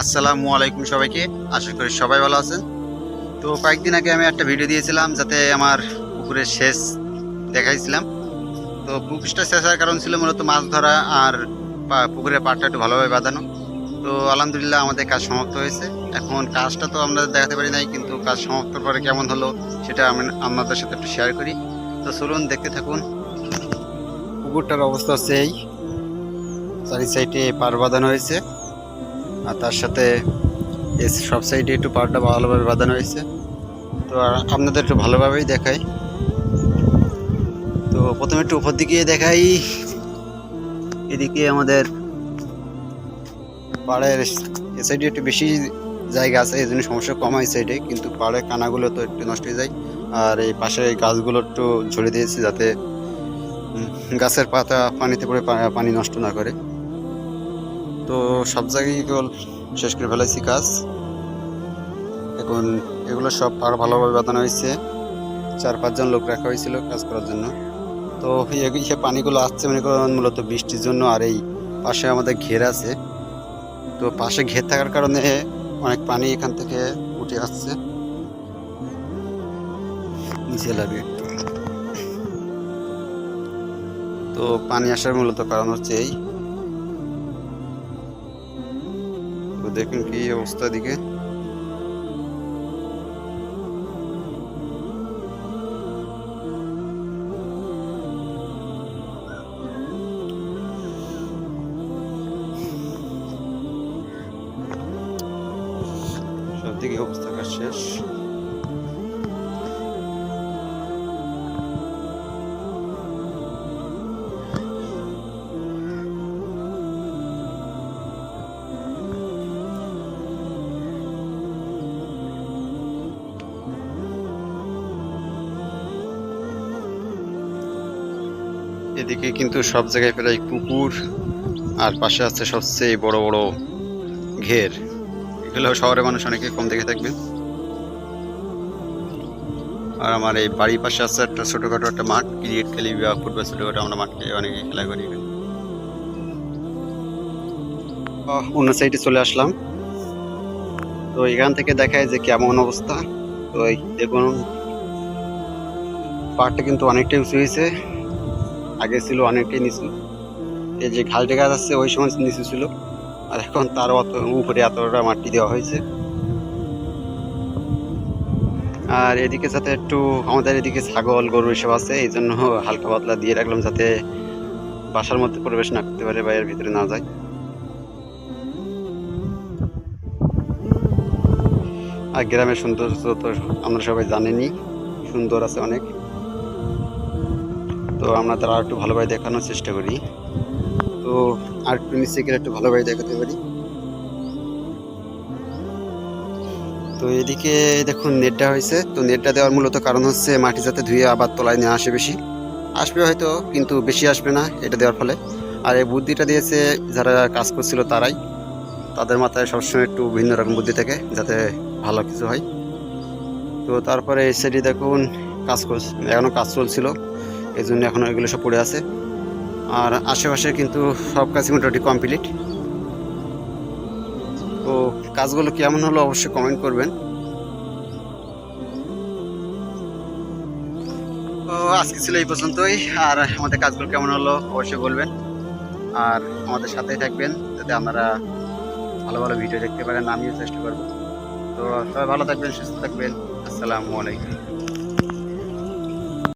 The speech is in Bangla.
আসসালামু আলাইকুম সবাইকে। আশা করি সবাই ভালো আছেন। তো কয়েকদিন আগে আমি একটা ভিডিও দিয়েছিলাম, যাতে আমার পুকুরের শেষ দেখাইছিলাম। তো পুকুরটা শেষ হওয়ার কারণ ছিল মূলত মাছ ধরা আর পুকুরের পাড়টা একটু ভালোভাবে বাঁধানো। তো আলহামদুলিল্লাহ আমাদের কাজ সমাপ্ত হয়েছে। এখন কাজটা তো আমরা দেখাতে পারি নাই, কিন্তু কাজ সমাপ্ত পরে কেমন হলো সেটা আমি আপনাদের সাথে একটু শেয়ার করি। তো চলুন, দেখতে থাকুন। পুকুরটার অবস্থা হচ্ছে এই। চারি সাইডে পার বাঁধানো হয়েছে। আর তার সাথে সব সাইডে একটু পাড়টা ভালোভাবে বাঁধানো হয়েছে। তো আপনাদের একটু ভালোভাবেই দেখাই। তো প্রথমে একটু উপর দিকে দেখাই। এদিকে আমাদের পাড়ের এ সাইডে একটু বেশি জায়গা আছে, এই জন্য সমস্যা কম হয় সাইডে, কিন্তু পাড়ের কানাগুলো তো একটু নষ্ট হয়ে যায়। আর এই পাশে এই গাছগুলো একটু ঝরে দিয়েছি যাতে গাছের পাতা পানিতে পড়ে পানি নষ্ট না করে। তো সব জায়গায় কেবল শেষ করে ফেলাইছি কাজ। এখন এগুলো সব পাড় ভালোভাবে বাঁধানো হয়েছে। চার পাঁচজন লোক রাখা হয়েছিল কাজ করার জন্য। তো এই পানিগুলো আসছে, মনে করেন মূলত বৃষ্টির জন্য আর এই পাশে আমাদের ঘের আছে। তো পাশে ঘের থাকার কারণে অনেক পানি এখান থেকে উঠে আসছে। নিচে লাগে। তো পানি আসার মূলত কারণ হচ্ছে এই। দেখুন কি অবস্থা দিকে সব দিকে অবস্থা শেষ। এদিকে কিন্তু সব জায়গায় প্রায় পুকুর আর পাশে আছে সবচেয়ে বড় বড় ঘের। এগুলো শহরের মানুষ অনেকে কম দেখে থাকবে। আর আমার এই বাড়ির পাশে আছে একটা ছোটোখাটো একটা মাঠ, ক্রিকেট খেলি বা ফুটবল ছোটোখাটো, আমরা মাঠ অনেকে খেলা করি। অন্য সাইডে চলে আসলাম। তো এখান থেকে দেখায় যে কেমন অবস্থা। তো এই দেখুন পাহাড়টা কিন্তু অনেকটাই উঁচু হয়েছে। আগে ছিল, অনেকটাই নিচু। এই যে ঘালটে গাছ আছে ওই সময় নিচু ছিল। আর এখন তার অত, উপরে এতটা মাটি দেওয়া হয়েছে। আর এদিকে যাতে একটু, আমাদের এদিকে ছাগল, গরু এসব আছে, এই জন্য হালকা পাতলা দিয়ে রাখলাম যাতে বাসার মধ্যে প্রবেশ না করতে পারে বা এর ভিতরে না যায়। আর গ্রামের সৌন্দর্য তো আমরা সবাই জানেনই, সুন্দর আছে অনেক। তো আমরা তারা একটু ভালোভাবে দেখানোর চেষ্টা করি। তো আর একটু নিচে গেলে একটু ভালোভাবে দেখাতে পারি। তো এদিকে দেখুন নেটটা হয়েছে। তো নেটটা দেওয়ার মূলত কারণ হচ্ছে মাটি যাতে ধুয়ে আবার তলায় নিয়ে আসে বেশি। আসবে হয়তো, কিন্তু বেশি আসবে না এটা দেওয়ার ফলে। আর এই বুদ্ধিটা দিয়েছে যারা কাজ করছিল তারাই। তাদের মাথায় সবসময় একটু ভিন্ন রকম বুদ্ধি থাকে যাতে ভালো কিছু হয়। তো তারপরে এই সাইডে দেখুন, কাজ করছে এখনও কাজ চলছিল। এই জন্য এখন এগুলো সব পড়ে আছে। আর আশেপাশে কিন্তু সব কাজ মোটামুটি কমপ্লিট তো কাজগুলো কেমন হলো অবশ্যই কমেন্ট করবেন। তো আজকে ছিল এই পর্যন্তই। আর আমাদের কাজগুলো কেমন হলো অবশ্যই বলবেন। আর আমাদের সাথেই থাকবেন যাতে আপনারা ভালো ভালো ভিডিও দেখতে পারেন। আমিও চেষ্টা করব। তো সবাই ভালো থাকবেন, সুস্থ থাকবেন। আসসালামু আলাইকুম।